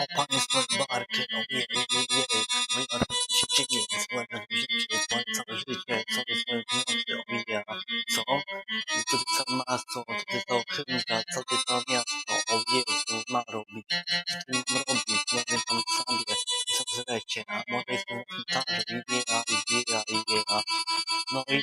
O panie swoje barki, o jej, jej, jej. Moja co się dzieje, składam życie, moje całe życie, co jest moje wniosy, o ja. Co? Co ty za maso, co ty za ochymka, co ty za miasto, o Jezu, ma robić. Co ty mam robić, nie wiem tam sobie, co zlecie, a może jestem na gitarze, yeah, yeah, yeah. No i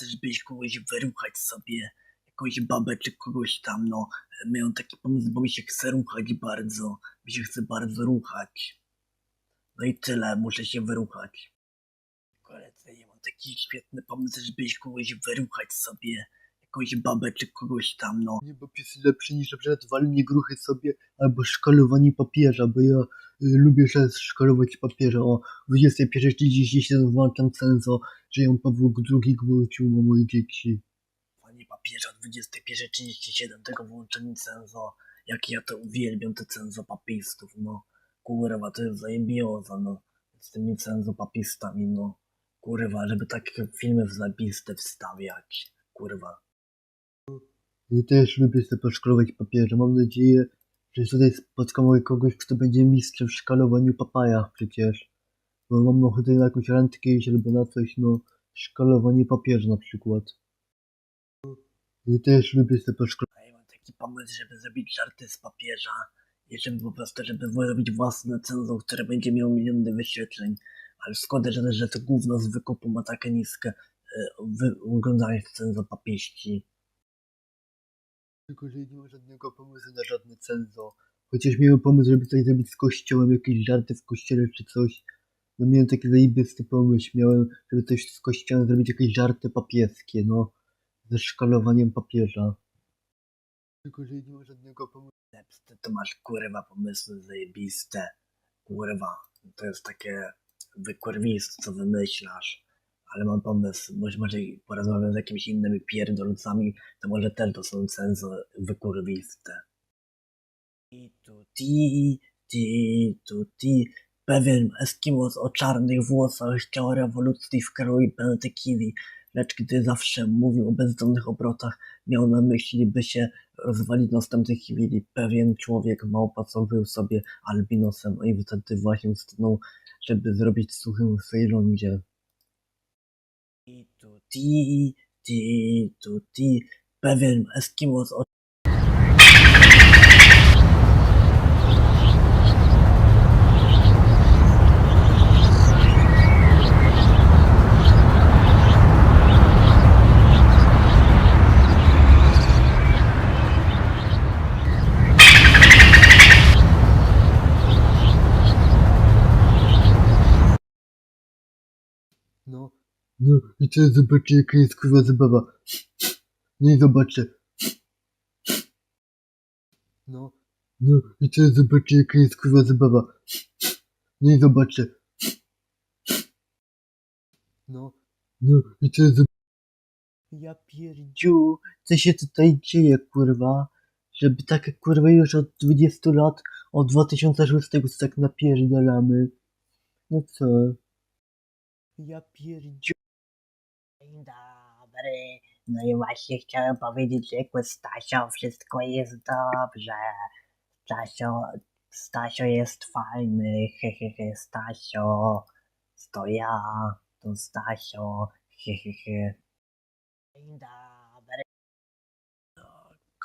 świetny pomysł, żeby iść kogoś wyruchać sobie, jakąś babę czy kogoś tam, no. Miałem taki pomysł, bo mi się chce ruchać bardzo, mi się chce bardzo ruchać. No i tyle, muszę się wyruchać. Koledzy, ja mam taki świetny pomysł, żeby iść kogoś wyruchać sobie, jakąś babę czy kogoś tam, no. Nie, bo pies lepszy niż na przykład walenie gruchy sobie albo szkalowanie papieża, bo ja y, lubię szkalować papieża. O 21.37 włączam cenzo, że ją Paweł II gwałcił moje dzieci. Panie papieża 21.37 tego włączenie cenzo. Jak ja to uwielbiam, te cenzo papistów, no. Kurwa, to jest zajebioza, no. Z tymi cenzo papistami, no. Kurwa, żeby takie filmy zajebiste wstawiać. Kurwa. Ja też lubię sobie poszkalować papieża. Mam nadzieję, że tutaj spotkam kogoś, kto będzie mistrzem w szkalowaniu papaja przecież. Bo mam ochotę na jakąś randkę iść albo na coś, no, szkalowanie papieża na przykład. Ja też lubię sobie poszkalować. A ja mam taki pomysł, żeby zrobić żarty z papieża. I żeby po prostu, żeby zrobić własne cenzo, które będzie miało miliony wyświetleń. Ale szkoda, że, że to gówno z wykupu ma takie niskie wy, oglądanie cenzo papieści. Tylko, że nie ma żadnego pomysłu na żadne cenzo. Chociaż miałem pomysł, żeby coś zrobić z kościołem, jakieś żarty w kościele czy coś. No miałem taki zajebisty pomysł, miałem, żeby coś z kościołem zrobić, jakieś żarty papieskie, no. Ze szkalowaniem papieża. Tylko, że nie ma żadnego pomysłu. Ty to masz kurwa pomysły zajebiste. Kurwa, to jest takie wykurwiste, co wymyślasz. Ale mam pomysł, może, może porozmawiam z jakimiś innymi pierdolcami, to może też to są cenzo wykurwiste. I tu ti, ti, tu ti. Pewien Eskimos o czarnych włosach chciał rewolucji w kraju Bentekiwi, lecz gdy zawsze mówił o bezdomnych obrotach, miał na myśli, by się rozwalić następnej chwili. Pewien człowiek małpa, co był sobie albinosem no i wtedy właśnie stanął, żeby zrobić suchym w lądzie. I tu ti, ti, tu ti. Pewien Eskimos o No. I teraz zobaczcie jaka jest kurwa zabawa. No i. No, no i teraz zobaczę jaka jest kurwa zabawa. No i. No, no i teraz zobaczę. Ja pierdziu, co się tutaj dzieje kurwa? Żeby tak kurwa już od 20 lat, od 2006 tak napierdalamy. No co? Ja pierdziu. Dzień dobry. No i właśnie chciałem powiedzieć, że jako Stasio wszystko jest dobrze. Stasio, Stasio jest fajny, hehehe, Stasio. To ja, to Stasio, hehehe. Dzień dobry.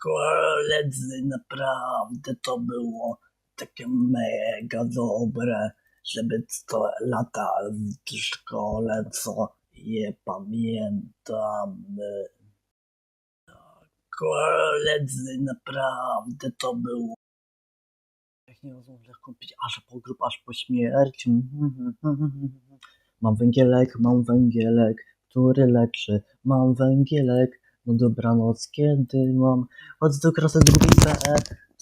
Koledzy, naprawdę to było takie mega dobre, żeby 100 lata w szkole, co je pamiętamy. Koledzy, naprawdę to było. Jak nie rozumiem, jak kupić aż po grób, aż po śmierć. Mam węgielek, mam węgielek, który leczy. Mam węgielek, no dobranoc, kiedy mam. Chodź do klasy drugiej PE,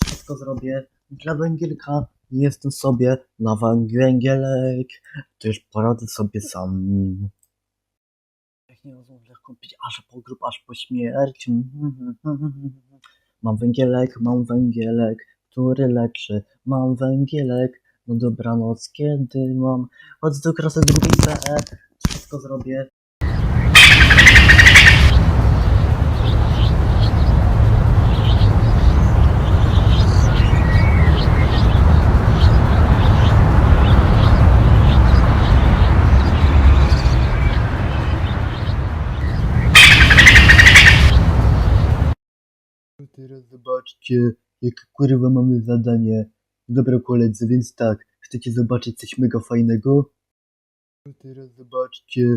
wszystko zrobię. Dla węgielka jestem sobie na węgielek. Już poradzę sobie sam. Nie jak kupić aż po grób, aż po śmierć. Mam węgielek, mam węgielek, który leczy. Mam węgielek, no dobranoc, kiedy mam. Chodź do klasy drugiej PE, wszystko zrobię. Zobaczcie, jakie kurwa mamy zadanie. Dobra koledzy, więc tak, chcecie zobaczyć coś mega fajnego? Teraz zobaczcie.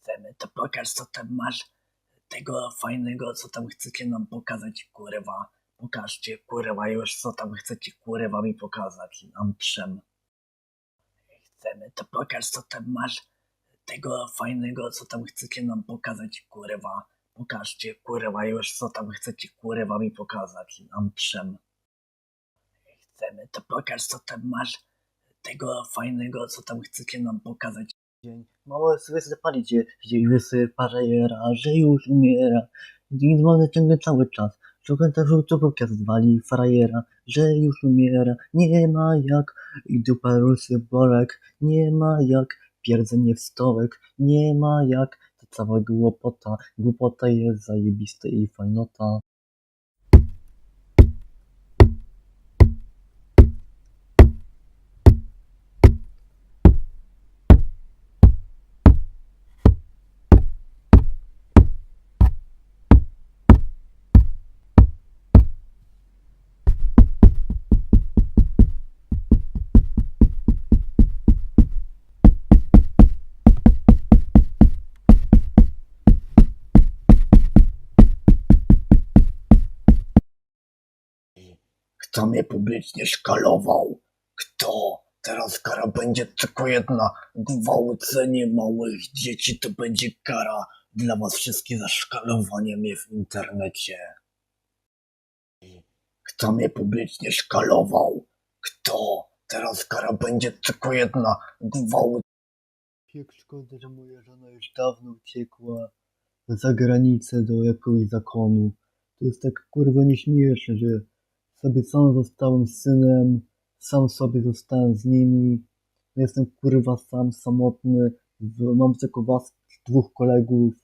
Chcemy, to pokaż co tam masz tego fajnego, co tam chcecie nam pokazać, kurwa. Pokażcie, kurwa, już co tam chcecie, kurwa, mi pokazać, nam trzem. Chcemy, to pokaż co tam masz tego fajnego, co tam chcecie nam pokazać, kurwa. Pokażcie, kurwa, już co tam chcecie, kurwa, mi pokazać, nam trzem. Chcemy, to pokaż co tam masz tego fajnego, co tam chcecie nam pokazać, dzień. Mało sobie zapalicie, gdzie łysy parajera, że już umiera. Dzwony ciągle cały czas. Szukam też żółtopówka zwali frajera, że już umiera. Nie ma jak i dupa rusy bolek. Nie ma jak pierdzenie w stołek. Nie ma jak ta cała głupota. Głupota jest zajebista i fajnota. Kto mnie publicznie szkalował? Kto? Teraz kara będzie tylko jedna. Gwałcenie małych dzieci to będzie kara dla was wszystkich za szkalowanie mnie w internecie. Kto mnie publicznie szkalował? Kto? Teraz kara będzie tylko jedna. Gwałcenie Jak szkoda, że moja żona już dawno uciekła za granicę do jakiegoś zakonu. To jest tak kurwa nieśmieszne, że sobie sam zostałem synem, sam sobie zostałem z nimi. Jestem kurwa sam, samotny. Mam tylko was, dwóch kolegów.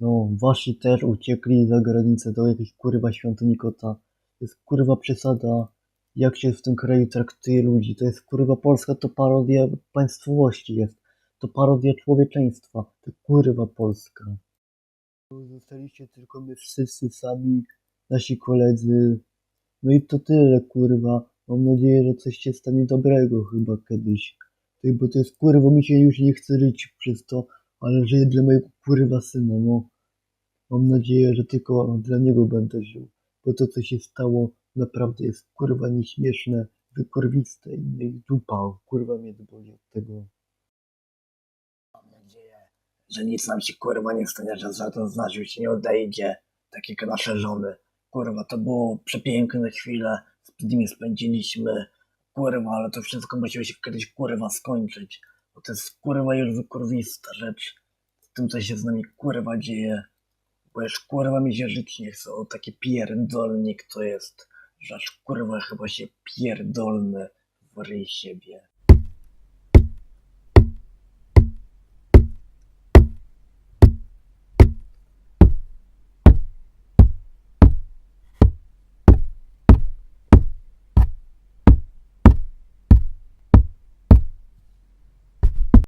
No, wasi też uciekli za granicę do jakiejś kurwa świątyni kota. To jest kurwa przesada, jak się w tym kraju traktuje ludzi. To jest kurwa Polska, to parodia państwowości jest. To parodia człowieczeństwa. To kurwa Polska. Zostaliście tylko my wszyscy sami, nasi koledzy. No i to tyle, kurwa. Mam nadzieję, że coś się stanie dobrego chyba kiedyś. Ty, bo to jest kurwa, mi się już nie chce żyć przez to, ale żyję dla mojego kurwa syna, no. Mam nadzieję, że tylko dla niego będę żył, bo to co się stało naprawdę jest kurwa nieśmieszne, wykorwiste i dupa, kurwa mnie boli od tego. Mam nadzieję, że nic nam się kurwa nie stanie, że za to znaczył się nie odejdzie, tak jak nasze żony. Kurwa, to było przepiękne chwile, z nimi spędziliśmy. Kurwa, ale to wszystko musiało się kiedyś kurwa skończyć, bo to jest kurwa już wykurwista rzecz. Z tym, co się z nami kurwa dzieje. Bo już kurwa mi się żyć nie chce, o taki pierdolnik to jest, że aż kurwa chyba się pierdolny w ryj siebie.